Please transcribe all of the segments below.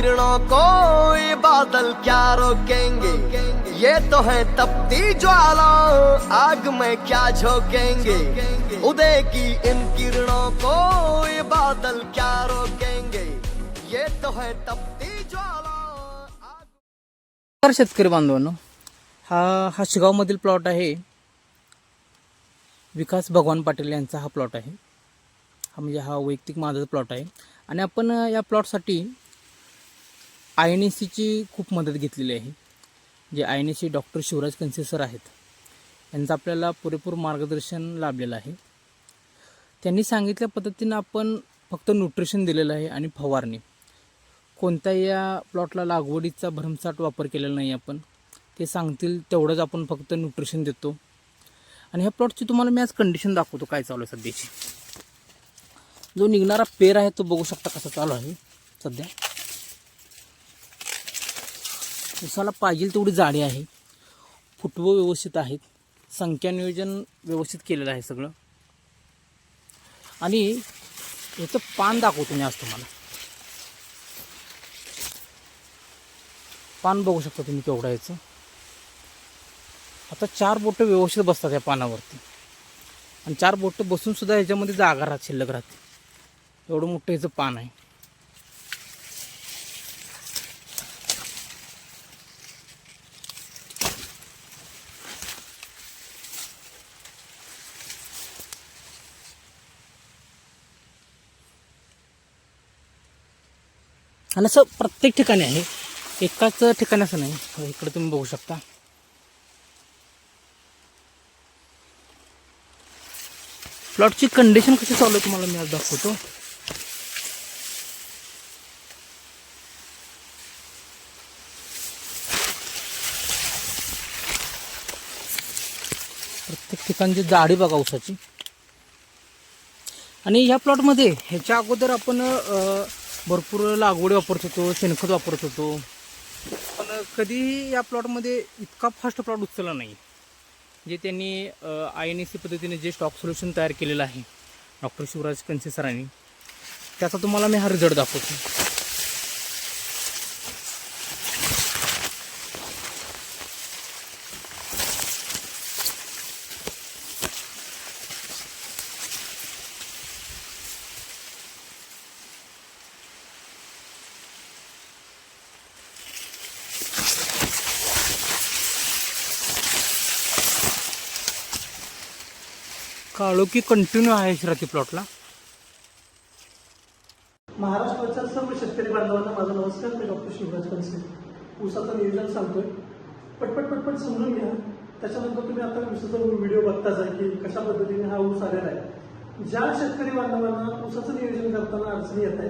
किरणों को ये बादल क्या रोकेंगे? ये तो है तपती ज्वालाओं आग में क्या झोंकेंगे? उदय की इन किरणों को ये बादल क्या रोकेंगे? ये तो है तपती ज्वालाओं आग तर शेतकरी बांधवांनो हा हा शिगावमधील प्लॉट आहे. विकास भगवान पाटील यांचा हा प्लॉट आहे. हा म्हणजे हा वैयक्तिक माझा प्लॉट आहे. आणि आपण या प्लॉटसाठी आय एन एस सीची खूप मदत घेतलेली आहे. जे I N S C doctor Shivraj Kanse sir आहेत यांचं आपल्याला पुरेपूर मार्गदर्शन लाभलेलं आहे. त्यांनी सांगितल्या पद्धतीनं आपण फक्त न्यूट्रिशन दिलेलं आहे आणि फवारणी. कोणत्याही या प्लॉटला लागवडीचा भरमसाठ वापर केलेला नाही आपण. ते सांगतील तेवढंच आपण फक्त न्यूट्रिशन देतो. आणि ह्या प्लॉटची तुम्हाला मी आज कंडिशन दाखवतो काय चालू आहे सध्याची. जो निघणारा पेर आहे तो बघू शकता कसा चालू आहे सध्या. उसाला पाहिजे तेवढी जाडी आहे. फुटवं व्यवस्थित आहेत. संख्या नियोजन व्यवस्थित केलेलं आहे सगळं. आणि याचं पान दाखवतो मी आज तुम्हाला. पान बघू शकता तुम्ही केवढं याचं. आता चार बोटं व्यवस्थित बसतात या पानावरती. आणि चार बोटं बसूनसुद्धा याच्यामध्ये ह्याच्यामध्ये जागा राहत शिल्लक राहते. एवढं मोठं ह्याचं पान आहे. आणि असं प्रत्येक ठिकाणी आहे. एकाच ठिकाणी असं नाही. हो, इकडे तुम्ही बघू शकता. प्लॉटची कंडिशन कशी चालू आहे तुम्हाला मी आज दाखवतो. प्रत्येक ठिकाणची जाडी बघा ऊसाची. आणि ह्या प्लॉटमध्ये ह्याच्या अगोदर आपण भरपूर लागवड वापरत होतो शेणखत वापरत होतो. पण कधीही या प्लॉटमध्ये इतका फास्ट प्लॉट उचलला नाही जे त्यांनी आय एन एस सी पद्धतीने जे स्टॉक सोल्युशन तयार केलेलं आहे डॉक्टर शिवराज कन्सेसरांनी त्याचा तुम्हाला मी हा रिझल्ट दाखवतो. काळोखी कंटिन्यू आहे श्राती प्लॉटला महाराष्ट्राच्या सर्व शेतकरी बांधवांना माझा नमस्कार. मी डॉक्टर शिवराज कनसे ऊसाचं नियोजन सांगतोय. पटपट पटपट समजून घ्या. त्याच्यानंतर तुम्ही आता ऊसाचा व्हिडिओ बघताच आहे की कशा पद्धतीने हा ऊस आलेला आहे. ज्या शेतकरी बांधवांना ऊसाचं नियोजन करताना अडचणी येत आहे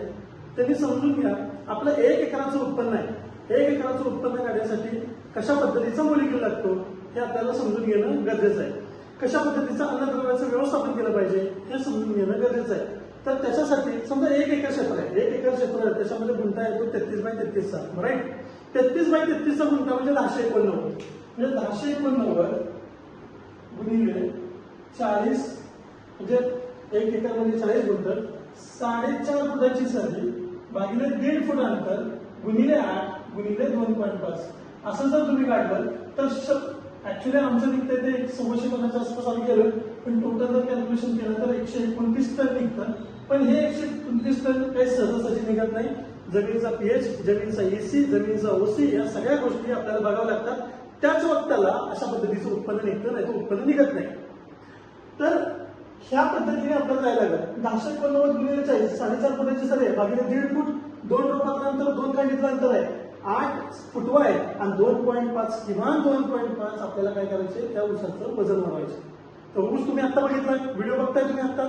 त्यांनी समजून घ्या आपलं एक एकराचं उत्पन्न आहे. एक एकराचं उत्पन्न काढण्यासाठी कशा पद्धतीचा मोलिक्यूल लागतो हे आपल्याला समजून घेणं गरजेचं आहे. कशा पद्धतीचं अन्नद्रव्याचं व्यवस्थापन केलं पाहिजे हे समजून घेणं गरजेचं आहे. तर त्याच्यासाठी समजा एक एकर क्षेत्र आहे. एक एकर क्षेत्र आहे त्याच्यामध्ये गुंता येतो तेहतीस बाय तेहतीसचा राईट तेहतीस बाय तेहतीसचा गुंठा म्हणजे दहाशे एकोणनव्वद. म्हणजे दहाशे एकोणनव्वद गुणिले चाळीस म्हणजे एक एकर म्हणजे चाळीस गुंठ साडेचार फुटाची सरी भागिले दीड फूट अंतर गुणिले आठ गुणिले दोन पॉईंट पाच. असं जर तुम्ही काढलं तर ऍक्च्युली आमचं निघतंय ते एक सव्वाशे टनाच्या आसपास आम्ही केलं. पण टोटल जर कॅल्क्युलेशन केलं तर एकशे एकोणतीस टन निघतं. पण हे एकशे एकोणतीस टन काही सहजासहजी निघत नाही. जमिनीचा पीएच जमिनीचा एसी जमिनीचा ओसी या सगळ्या गोष्टी आपल्याला बघाव्या लागतात. त्याच वक्ताला अशा पद्धतीचं उत्पन्न निघतं नाही तर उत्पन्न निघत नाही. तर ह्या पद्धतीने आपल्याला जायला लागलं. दहाशे एकोणनव्वद गुणिले चाळीस साडेचार फुटाची सर आहे बाकी दीड फूट. दोन रोपाचं अंतर दोन कांडीतलं अंतर आहे. आठ फुटवा आहे आणि दोन पॉईंट पाच किमान दोन पॉईंट पाच आपल्याला काय करायचे? त्या ऊसाचं वजन वाढवायचे. तर ऊस तुम्ही आता बघितला व्हिडिओ बघताय तुम्ही आता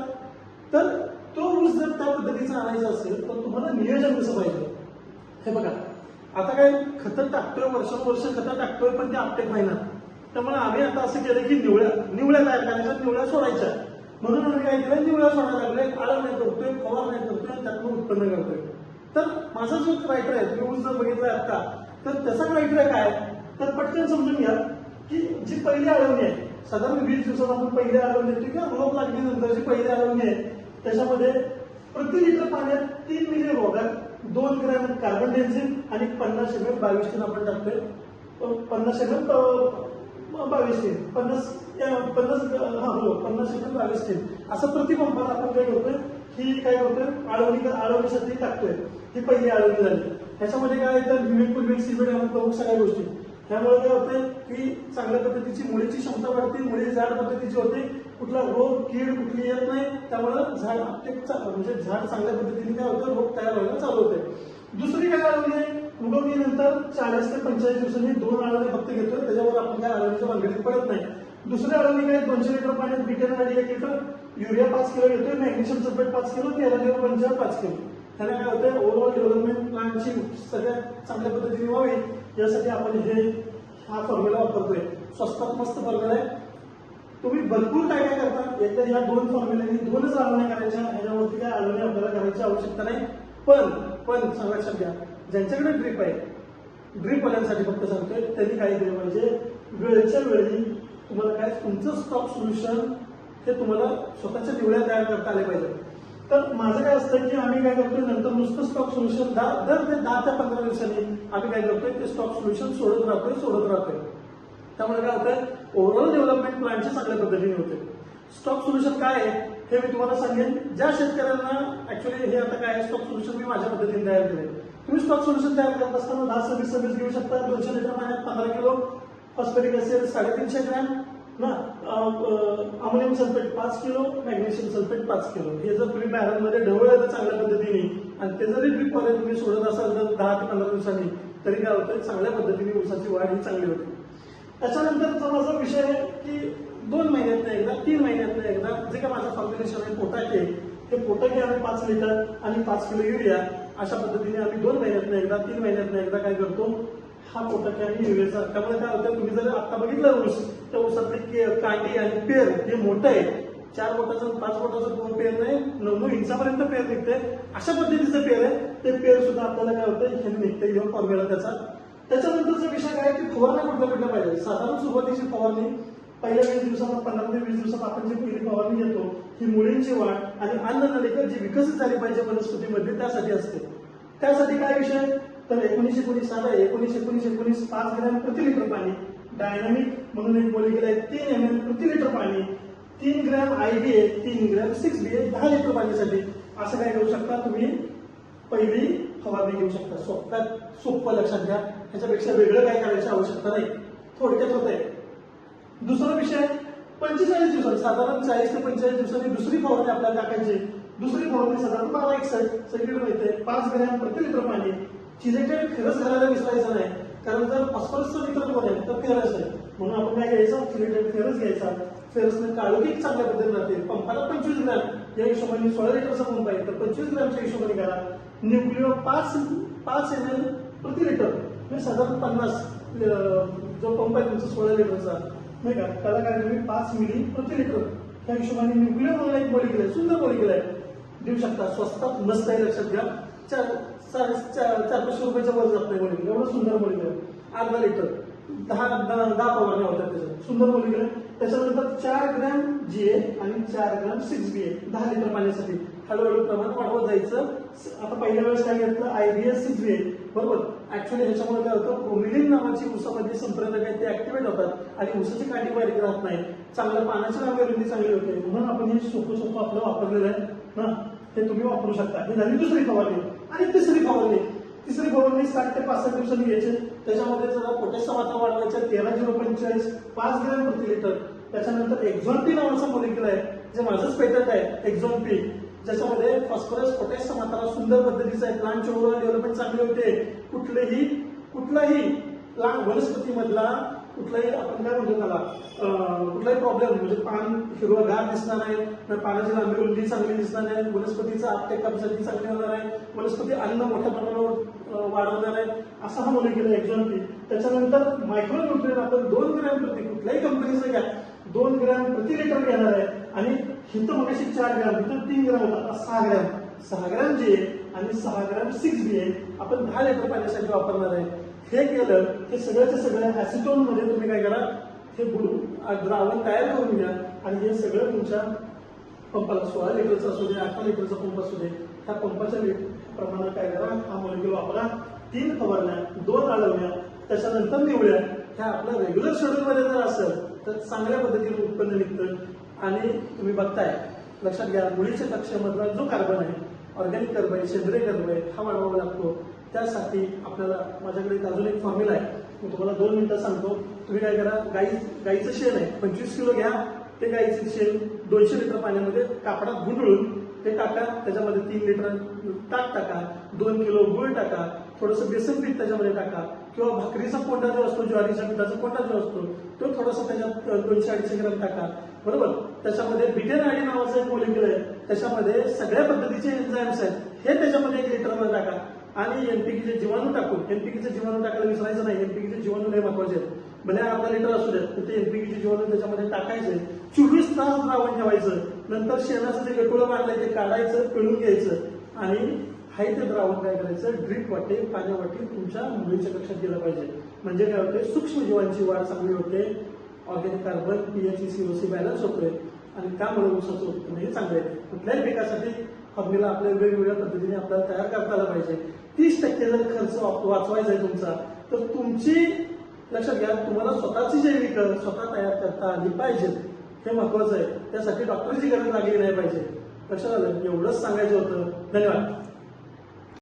तर तो ऊस जर त्या पद्धतीचा आणायचा असेल तर तुम्हाला नियोजन कसं पाहिजे? हे बघा. आता काय खतं टाकतोय वर्षानुवर्ष खतं टाकतोय पण ते आपटेक महिना त्यामुळे आम्ही आता असं केलं की निवळ्या निवळ्या तयार करायच्या निवळ्या सोडायच्या. म्हणून आम्ही काय केलं निवळ्या सोडायला लागलोय आळण नाही करतोय फवार नाही करतोय त्यातून उत्पन्न करतोय. तर माझा जो क्रायटेरिया आहे तुम्ही जर बघितलाय आता तर त्याचा क्रायटेरिया काय आहे? तर पटकन समजून घ्या की जी पहिली आळवणी आहे साधारण वीस दिवसात आपण पहिली आळवणी ठीक किंवा रोप लागल्यानंतर जी पहिली आळवणी आहे त्याच्यामध्ये प्रति लिटर पाण्यात तीन मिली रोगात दोन ग्रॅम कार्बन डेन्झिन आणि पन्नास एम एल बावीस तीन आपण टाकतोय. पन्नास एम एल बावीस तीन पन्नास पन्नास हा हो पन्नास एम एल बावीस तीन असं प्रति आपण काय करतोय? ही काय करतोय? आळवणी आळवणीसाठी टाकतोय. ही पहिली आळवणी झाली. ह्याच्यामध्ये काय तर विवेक पूर्वी सिमेंट आपण प्रमुख सगळ्या गोष्टी. त्यामुळे काय होते की चांगल्या पद्धतीची मुळीची क्षमता वाढते मुळी झाड पद्धतीची होते. कुठला रोग कीड कुठली येत नाही. त्यामुळं झाड आपटे म्हणजे झाड चांगल्या पद्धतीने काय होतं? रोग तयार व्हायला चालू होते. दुसरी काय आळवणी आहे? उगवणीनंतर चाळीस ते पंचेचाळीस दिवसांनी दोन आळवणी फक्त घेतोय. त्याच्यावर आपण काय आळवणीच्या भानगडीत पडत नाही. दुसरी आळवणी काय? दोनशे लिटर पाण्यात बिटेन आणि एक लिटर. युरिया पाच किलो घेतोय मॅग्नेशियम सल्फेट पाच किलो तेरा किलो पाच किलो. त्याने काय होतं ओव्हरऑल डेव्हलपमेंट प्लॅनची सगळ्यात चांगल्या पद्धतीने व्हावी यासाठी आपण हे हा फॉर्म्युला वापरतोय. स्वस्तात मस्त फॉर्म्युला आहे. तुम्ही भरपूर काय काय करता एकतर या दोन फॉर्म्युलांनी दोनच आळवण्या करायच्या ह्याच्यावरती काय आळवणी आपल्याला करायची आवश्यकता नाही. पण पण सांगा लक्षात घ्या. ज्यांच्याकडे ड्रीप आहे ड्रीप वाल्यांसाठी फक्त सांगतोय त्यांनी काय केलं पाहिजे वेळच्या वेळी तुम्हाला काय तुमचं स्टॉक सोल्युशन हे तुम्हाला स्वतःच्या दिवळ्या तयार करता आले पाहिजे. तर माझं काय असतं की आम्ही काय करतोय नंतर नुसतं स्टॉक सोल्युशन दर ते दहा ते पंधरा दिवसांनी आम्ही काय करतोय ते स्टॉक सोल्युशन सोडत राहतोय सोडत राहतोय. त्यामुळे काय होतंय ओव्हरऑल डेव्हलपमेंट प्लॅनची चांगल्या पद्धतीने होते. स्टॉक सोल्युशन काय आहे हे मी तुम्हाला सांगेन. ज्या शेतकऱ्यांना ऍक्च्युली हे आता काय आहे स्टॉक सोल्युशन मी माझ्या पद्धतीने तयार केले तुम्ही स्टॉक सोल्युशन तयार करत असताना दहा सव्वीस सव्वीस घेऊ शकता दोनशे लिटर पाण्यात पंधरा किलो फॉस्फरिक असेल साडेतीनशे ग्रॅम ना अमोनियम सल्फेट पाच किलो मॅग्नेशियम सल्फेट पाच किलो. हे जर तुम्ही बॅरलमध्ये ढवळलं तर चांगल्या पद्धतीने. आणि ते जरी ड्रीपमध्ये तुम्ही सोडत असाल तर दहा ते पंधरा दिवसांनी तरी काय होतं चांगल्या पद्धतीने ऊसाची वाढ ही चांगली होते. त्याच्यानंतरचा माझा विषय आहे की दोन महिन्यातनं एकदा तीन महिन्यातनं एकदा जे काय माझं कॉम्बिनेशन आहे पोटाके ते पोटाके आम्ही पाच लिटर आणि पाच किलो युरिया अशा पद्धतीने आम्ही दोन महिन्यातनं एकदा तीन महिन्यातनं एकदा काय करतो? हा पोटाके आणि युरियाचा त्यामुळे काय होतं तुम्ही जर आता बघितलं ऊस त्या ऊसातले के- कांडी आणि पेर हे मोठं आहे चार बोटाचं पाच बोटाचं पूर्ण पेर नाही नऊ नऊ इंचापर्यंत पेर निघते अशा पद्धतीचं पेर आहे. ते पेर सुद्धा आपल्याला काय होतं हे निघते हे फॉर्म्युला त्याचा. त्याच्यानंतरचा विषय काय की फवारण्या कुठल्या कुठल्या पाहिजे? साधारण सुरुवातीची फवारणी पहिल्या वीस दिवसात पंधरा ते वीस दिवसात आपण जी पहिली फवारणी घेतो ही मुळींची वाढ आणि अन्ननलिका जी विकसित झाली पाहिजे वनस्पतीमध्ये त्यासाठी असते. त्यासाठी काय विषय तर एकोणीस एकोणीस सात आहे. एकोणीस एकोणीस एकोणीस पाच ग्रॅम प्रति लिटर पाणी. डायनामिक म्हणून एक मोलिक्युल आहे. तीन एम एल प्रति लिटर पाणी. तीन ग्रॅम आय बी ए तीन ग्रॅम सिक्स बी ए दहा लिटर पाणीसाठी असं काय करू शकता तुम्ही? पहिली फवारणी घेऊ शकता. सोप्यात सोपं लक्षात घ्या. ह्याच्यापेक्षा वेगळं काय करायची आवश्यकता नाही. थोडक्यात होत आहे दुसरा विषय पंचेचाळीस दिवसांनी साधारण चाळीस ते पंचेचाळीस दिवसांनी दुसरी फवारणी आपल्याला टाकायची दुसरी फवारणी साधारण बारा एकसठ सगळीकडे मिळते पाच ग्रॅम प्रति लिटर पाणी. चिलेटेड फेरस घालायला विसरायचं नाही. कारण जर फॉस्फरसचं विकल्प कोण आहे तर फेरस आहे. म्हणून आपण काय घ्यायचं? चिलेटेड फेरस घ्यायचा. फेरसने काळोखी चांगल्या पद्धतीने राहते पंपाला पंचवीस ग्रॅम. या हिशोबाने सोळा लिटरचा पंप आहे. तर पंचवीस ग्रॅमच्या हिशोबाने करा. न्यूक्लिओ पाच पाच एम एल प्रति लिटर. म्हणजे साधारण पन्नास जो पंप आहे तुमचा सोळा लिटरचा. नाही का? त्याला काय तुम्ही पाच मिली प्रति लिटर. त्या हिशोबाने न्यूक्लिओ म्हणून एक मोलिक्युल आहे. सुंदर मोलिक्युल आहे. देऊ शकता. स्वस्तात मस्त आहे. लक्षात घ्या. चार चार चार पाचशे रुपयाच्या वर जात नाही मोलिक्युल एवढं सुंदर मोलिक्युल आहे अर्धा लिटर दहा दहा दहा होतात त्याच्यात सुंदर मोलिक्युल त्याच्यानंतर चार ग्रॅम जी ए आणि चार ग्रॅम सिक्स बी ए दहा लिटर पाण्यासाठी हळूहळू प्रमाण वाढवत जायचं. आता पहिल्या वेळेस काय घेतलं? I B S six B A बरोबर? ऍक्च्युली ह्याच्यामुळे काय होतं? प्रोमिलिन नावाची उसामध्ये संप्रेरक आहेत ते ऍक्टिव्हेट होतात. आणि उसाची काठी बारीक राहत नाही चांगलं पाण्याची नांगरणी चांगली होते. म्हणून आपण हे सोपं सोपं आपलं वापरलेलं आहे. ना ते तुम्ही वापरू शकता. ही झाली दुसरी फवारणी आणि तिसरी फवारणी तिसरी फवारणी साठ ते पासष्ट दिवसांनी घ्यायचे. त्याच्यामध्ये जरा पोटॅशियम आता वाढवायच्या तेरा झिरो पंचेचाळीस पाच ग्रॅम प्रति लिटर. त्याच्यानंतर एक्झॉन पी नावाचा मोलिक्युल आहे जे माझंच पेटंट आहे एक्झॉन पी ज्याच्यामध्ये फॉस्फरस पोटॅशियम मात्रा सुंदर पद्धतीचं आहे. प्लांटची ओव्हरऑल डेव्हलपमेंट चांगली होते. कुठलेही कुठलाही प्लांट वनस्पतीमधला कुठलाही आपण काय म्हणतो त्याला कुठलाही प्रॉब्लेम म्हणजे पान हिरवं गार दिसणार आहे पानाची लांबी रुंदी चांगली दिसणार आहे वनस्पतीचा आपटेक कॅपॅसिटी चांगली होणार आहे वनस्पती अन्न मोठ्या प्रमाणावर वाढवणार आहे असा हा मोलिक्युल आहे एक्झॉन त्याच्यानंतर मायक्रो न्यूट्रिएंट आपण दोन ग्रॅम प्रति कुठल्याही कंपनीचं घ्या दोन ग्रॅम प्रति लिटर घेणार आहे आणि हिथं मगाशी चार ग्रॅम हिथं तीन ग्रॅम होता सहा ग्रॅम सहा ग्रॅम जे आणि सहा ग्रॅम सिक्स बी आहे आपण दहा लिटर पाण्यासाठी वापरणार आहे. हे केलं हे सगळ्याच्या सगळ्या ऍसिटोनमध्ये तुम्ही काय करा हे बुड द्रावण तयार करून घ्या आणि हे सगळं तुमच्या पंपाला सोळा लिटरचा असू दे अठरा लिटरचा पंप असू दे त्या पंपाच्या प्रमाणात काय करा हा मॉलिक्युल वापरा तीन फवारण्या दोन आळवण्या त्याच्यानंतर निवड्या ह्या आपल्या रेग्युलर शेड्यूलमध्ये जर असेल तर चांगल्या पद्धतीने उत्पन्न निघतं. आणि तुम्ही बघताय लक्षात घ्या मुळीच्या कक्षेमधला जो कार्बन आहे ऑर्गॅनिक कर्ब आहे सेंद्रिय कर्ब आहे हा वाढवावा लागतो. त्यासाठी आपल्याला माझ्याकडे अजून एक फॉर्म्युला आहे. मी तुम्हाला दोन मिनिटं सांगतो. तुम्ही काय करा गाई गाईचं शेण आहे पंचवीस किलो घ्या. ते गाईचं शेण दोनशे लिटर पाण्यामध्ये कापडात गुंडळून ते टाका. त्याच्यामध्ये तीन लिटर ताक टाका. दोन किलो गुळ टाका. थोडंसं बेसन पीठ त्याच्यामध्ये टाका. किंवा भाकरीचा कोंडा जो असतो ज्वारीच्या पिठाचा कोंडा जो असतो तो थोडासा त्याच्यात दोनशे अडीचशे ग्राम टाका. बरोबर? त्याच्यामध्ये बिटेन आणि नावाचं एक मोलिक्युल आहे. त्याच्यामध्ये सगळ्या पद्धतीचे एन्झाईम्स आहेत. हे त्याच्यामध्ये एक लिटरमध्ये टाका. आणि एनपीकेचे जीवाणू टाकून एनपीकेचे जीवाणू टाकायला विसरायचं नाही एनपीकेचे जीवाणू नाही महत्त्वाचे भले अर्धा लिटर असू द्यात तर ते एनपीकेचे जीवाणू त्याच्यामध्ये टाकायचे चोवीस तास द्रावण ठेवायचं. नंतर शेणाचं जे गटोळं मारलंय ते काढायचं पिळून घ्यायचं. आणि हाय ते द्रावण काय करायचं? ड्रिप वाटे पाण्या वाटे तुमच्या मुलीच्या कक्षात गेलं पाहिजे. म्हणजे काय होते सूक्ष्म जीवांची वाढ चांगली होते. Organic carbon PHC COC balance होतोय. आणि त्यामुळे ऊसाचं उत्पन्न हे चांगलं आहे. कुठल्याही पिकासाठी फॉर्म्युला आपल्या वेगवेगळ्या पद्धतीने आपल्याला तयार करता आला पाहिजे. तीस टक्के जर खर्च वाप- वाचवायचा आहे तुमचा तर तुमची लक्षात घ्या तुम्हाला स्वतःची जैविक स्वतः तयार करता आली पाहिजे. हे महत्वाचं आहे. त्यासाठी डॉक्टरची गरज लागली नाही पाहिजे. लक्षात आलं? एवढंच सांगायचं होतं. धन्यवाद.